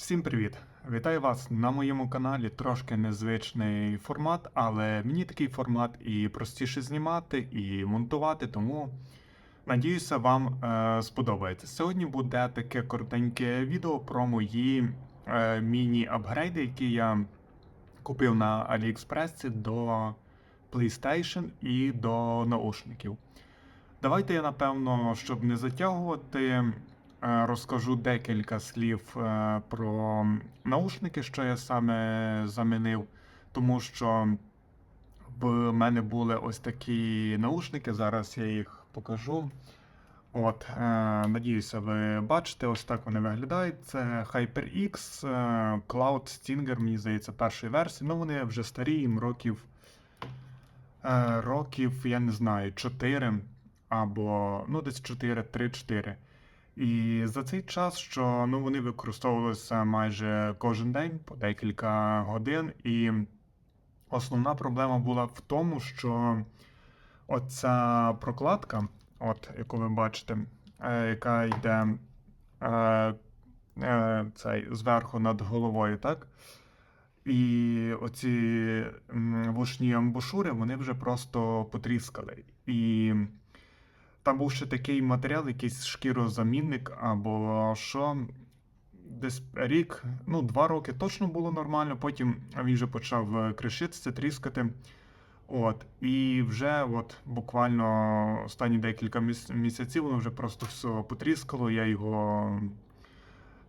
Всім привіт! Вітаю вас на моєму каналі. Трошки незвичний формат, але мені такий формат і простіше знімати, і монтувати, тому надіюся, вам е, сподобається. Сьогодні буде таке коротеньке відео про мої е, міні-апгрейди, які я купив на AliExpress до PlayStation і до наушників. Давайте я, напевно, щоб не затягувати, розкажу декілька слів е, про наушники, що я саме замінив, тому що в мене були ось такі наушники. Зараз я їх покажу. От, е, надіюся, ви бачите, ось так вони виглядають. Це HyperX е, Cloud Stinger, мені здається, першої версії. Ну, вони вже старі, їм років, е, років, я не знаю, 4 або ну, десь 4, 3-4. І за цей час, що ну, вони використовувалися майже кожен день по декілька годин. І основна проблема була в тому, що оця прокладка, от, яку ви бачите, е, яка йде е, е, цей, зверху над головою, так? І оці вушні амбушури, вони вже просто потріскали. І там був ще такий матеріал, якийсь шкірозамінник або що. Десь рік, ну, два роки точно було нормально, потім він вже почав е, кришитися, тріскати. От. І вже от буквально останні декілька місяців воно вже просто все потріскало. Я його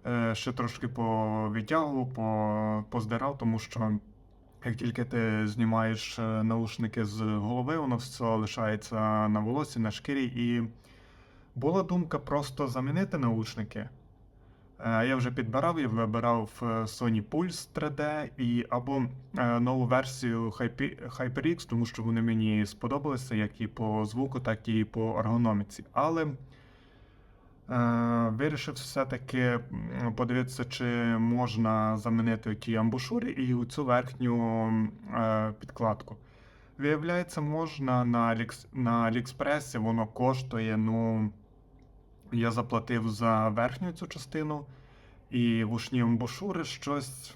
е, ще трошки повитягував, по, поздирав, тому що як тільки ти знімаєш е, наушники з голови, воно все лишається на волосі, на шкірі. І була думка просто замінити наушники. Е, Я вже підбирав, я вибирав е, Sony Pulse 3D і або нову версію HyperX, тому що вони мені сподобалися як і по звуку, так і по ергономіці. Але вирішив все-таки подивитися, чи можна замінити ті амбушури і цю верхню е, підкладку. Виявляється, можна на, на Аліекспресі, воно коштує, ну. Я заплатив за верхню цю частину, і вушні амбушури щось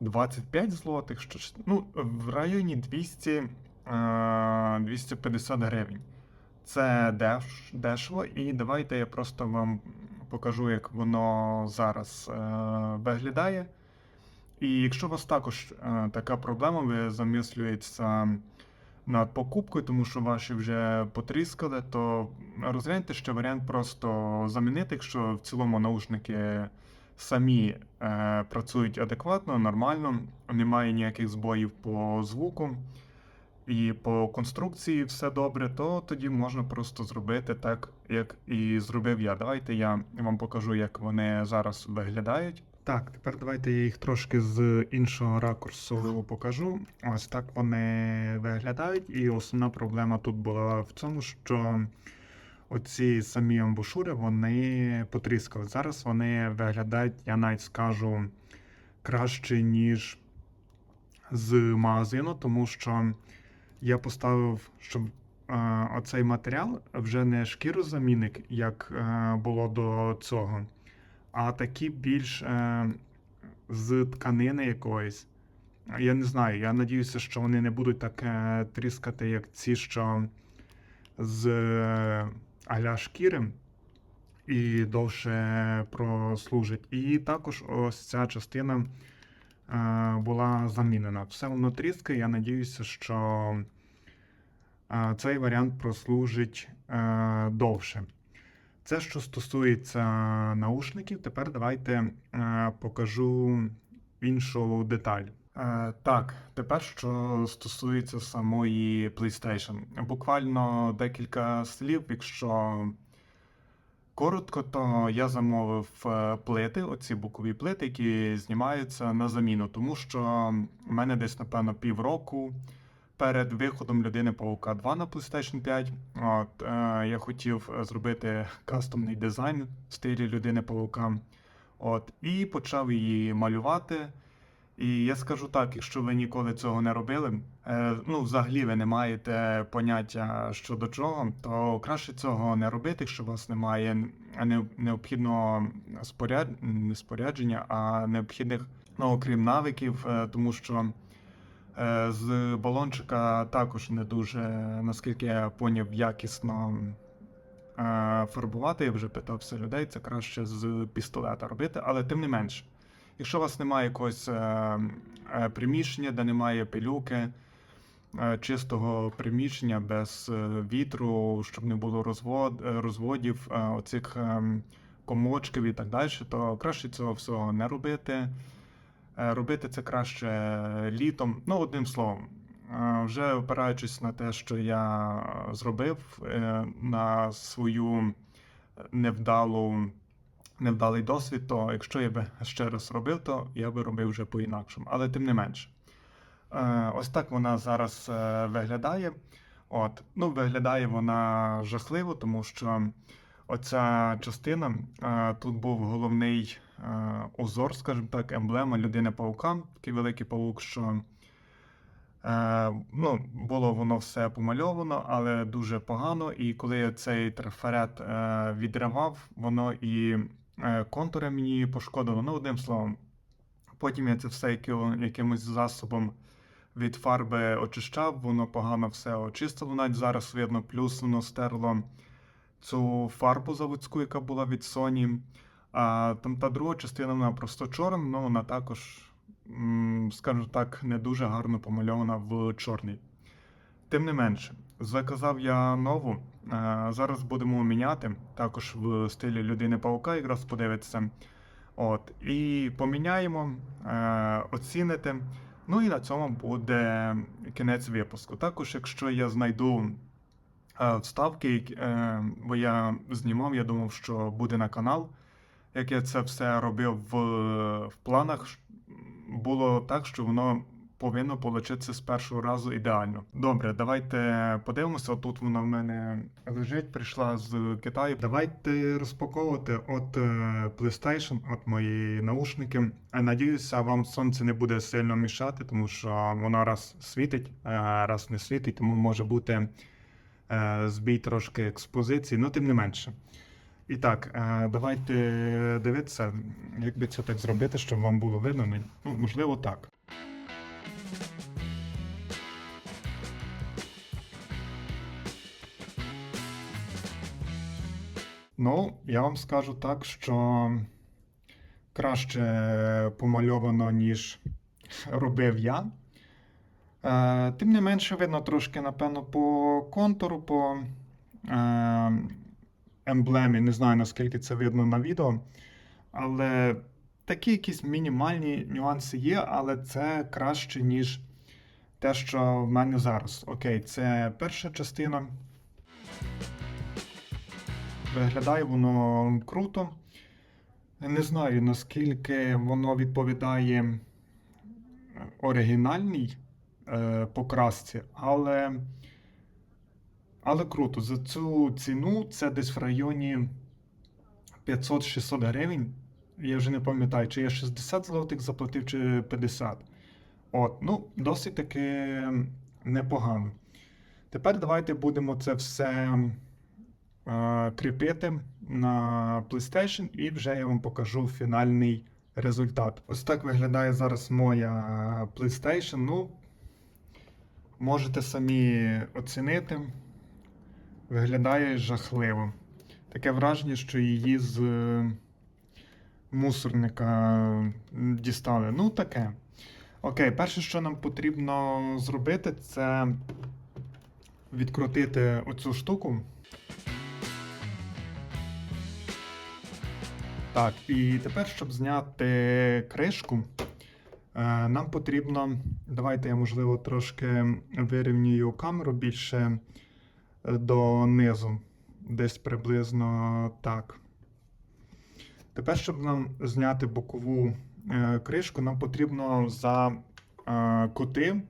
25 злотих, щось, ну, в районі 200, е, 250 гривень. Це деш, дешево, і давайте я просто вам покажу, як воно зараз е, виглядає. І якщо у вас також е, така проблема, ви замислюєтеся над покупкою, тому що ваші вже потріскали, то розгляньте ще варіант просто замінити, якщо в цілому наушники самі е, працюють адекватно, нормально, немає ніяких збоїв по звуку. І по конструкції все добре, то тоді можна просто зробити так, як і зробив я. Давайте я вам покажу, як вони зараз виглядають. Так, тепер давайте я їх трошки з іншого ракурсу покажу. Ось так вони виглядають. І основна проблема тут була в цьому, що оці самі амбушури вони потріскали. Зараз вони виглядають, я навіть скажу, краще, ніж з магазину, тому що я поставив, щоб е, оцей матеріал вже не шкірозамінник, як е, було до цього, а такі більш е, з тканини якоїсь. Я не знаю, я надіюся, що вони не будуть так е, тріскати, як ці, що з е, аля шкіри і довше прослужить. І також ось ця частина була замінена. Все воно тріскає. Я надіюся, що е, цей варіант прослужить е, довше. Це що стосується наушників, тепер давайте е, покажу іншу деталь. Е, так, тепер що стосується самої PlayStation. Буквально декілька слів, якщо коротко, то я замовив е, плити, оці бокові плити, які знімаються на заміну, тому що в мене десь, напевно, півроку перед виходом людини Паука 2 на PlayStation 5. От, е, я хотів е, зробити кастомний дизайн в стилі людини Паука. От, і почав її малювати. І я скажу так, якщо ви ніколи цього не робили, ну, взагалі ви не маєте поняття щодо чого, то краще цього не робити, якщо у вас немає не- необхідного споряд... не спорядження, а необхідних, ну, окрім навиків, е, тому що е, з балончика також не дуже, наскільки я поняв, якісно е, фарбувати. Я вже питався людей, це краще з пістолета робити, але тим не менше. Якщо у вас немає якогось е, е, приміщення, де немає пилюки, е, чистого приміщення без е, вітру, щоб не було розвод, е, розводів, е, оцих е, комочків і так далі, то краще цього всього не робити. Е, Робити це краще літом. Ну, одним словом, е, вже опираючись на те, що я зробив е, на свою невдалу невдалий досвід, то якщо я би ще раз робив, то я би робив вже по-інакшому. Але тим не менше. Е, Ось так вона зараз е, виглядає. От. Ну, виглядає вона жахливо, тому що оця частина, е, тут був головний узор, скажімо так, емблема людини паука, такий великий паук, що ну, було воно все помальовано, але дуже погано. І коли я цей трафарет відривав, воно і контури мені пошкодило. Ну, одним словом, потім я це все якимось засобом від фарби очищав, воно погано все очистило. Навіть зараз видно, плюс воно стерло цю фарбу заводську, яка була від Sony. А там та друга частина вона просто чорна, але вона також, скажімо так, не дуже гарно помальована в чорний. Тим не менше, заказав я нову. Зараз будемо міняти також в стилі людини паука, якраз подивитися. От, і поміняємо, е, оціните. Ну і на цьому буде кінець випуску. Також, якщо я знайду е, вставки, е, бо я знімав, я думав, що буде на канал. Як я це все робив в, в планах, було так, що воно повинно получитися з першого разу ідеально. Добре, давайте подивимося. Тут вона в мене лежить, прийшла з Китаю. Давайте розпаковувати от е, PlayStation, от мої наушники. Е, Надіюся, вам сонце не буде сильно мішати, тому що воно раз світить, е, раз не світить, тому може бути збій трошки експозиції, ну тим не менше. І так, давайте дивитися, як би це так зробити, щоб вам було видно. Ну, можливо, так. Ну, я вам скажу так, що краще помальовано, ніж робив я. Е, тим не менше, видно трошки, напевно, по контуру, по е, емблемі. Не знаю, наскільки це видно на відео. Але такі якісь мінімальні нюанси є, але це краще, ніж те, що в мене зараз. Окей, це перша частина. Виглядає воно круто. Не знаю, наскільки воно відповідає оригінальній е, покрасці, але, але круто. За цю ціну це десь в районі 500-600 гривень. Я вже не пам'ятаю, чи я 60 злотих заплатив, чи 50. От, ну, досить таки непогано. Тепер давайте будемо це все кріпити на PlayStation і вже я вам покажу фінальний результат. Ось так виглядає зараз моя PlayStation. Ну, можете самі оцінити. Виглядає жахливо. Таке враження, що її з е, мусорника дістали. Ну, таке. Окей, перше, що нам потрібно зробити, це відкрутити оцю штуку. Так, і тепер, щоб зняти кришку, е, нам потрібно. Давайте я, можливо, трошки вирівнюю камеру більше е, донизу. Десь приблизно так. Тепер, щоб нам зняти бокову е, кришку, нам потрібно за кути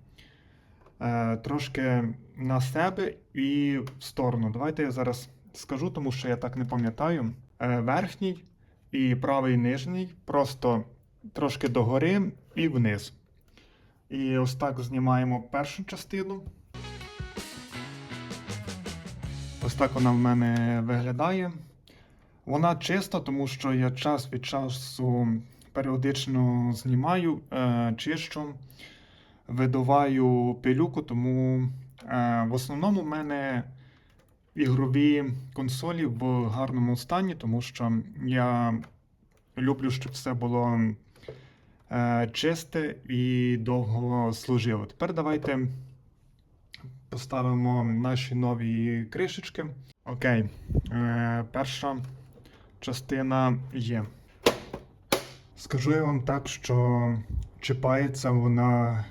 трошки на себе і в сторону. Давайте я зараз скажу, тому що я так не пам'ятаю. Верхній і правий нижній, просто трошки догори і вниз. І ось так знімаємо першу частину. Ось так вона в мене виглядає. Вона чиста, тому що я час від часу періодично знімаю, е, чищу, видуваю пилюку, тому е, в основному в мене ігрові консолі в гарному стані, тому що я люблю, щоб все було е, чисте і довго служило. Тепер давайте поставимо наші нові кришечки. Окей, е, перша частина є. Скажу я вам так, що чіпається вона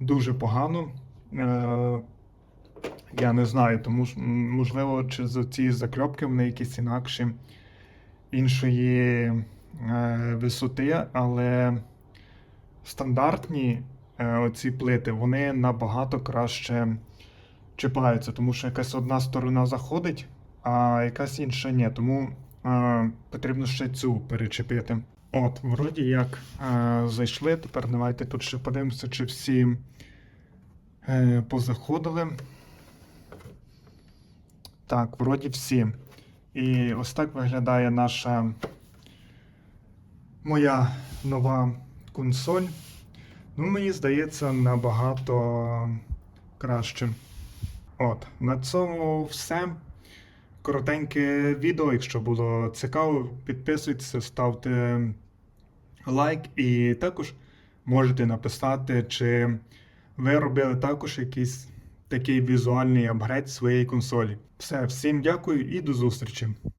дуже погано. Е, я не знаю, тому можливо, чи з ці закльопки вони якісь інакші іншої е, висоти, але стандартні е, оці плити вони набагато краще чіпаються, тому що якась одна сторона заходить, а якась інша ні. Тому е, потрібно ще цю перечепити. От, вроді як е, зайшли. Тепер давайте тут ще подивимося, чи всі е, позаходили. Так, вроді всі. І ось так виглядає наша моя нова консоль. Ну, мені здається, набагато краще. От, на цьому все. Коротеньке відео. Якщо було цікаво, підписуйтесь, ставте лайк і також можете написати, чи ви робили також якийсь такий візуальний апгрейд своєї консолі. Все, всім дякую і до зустрічі!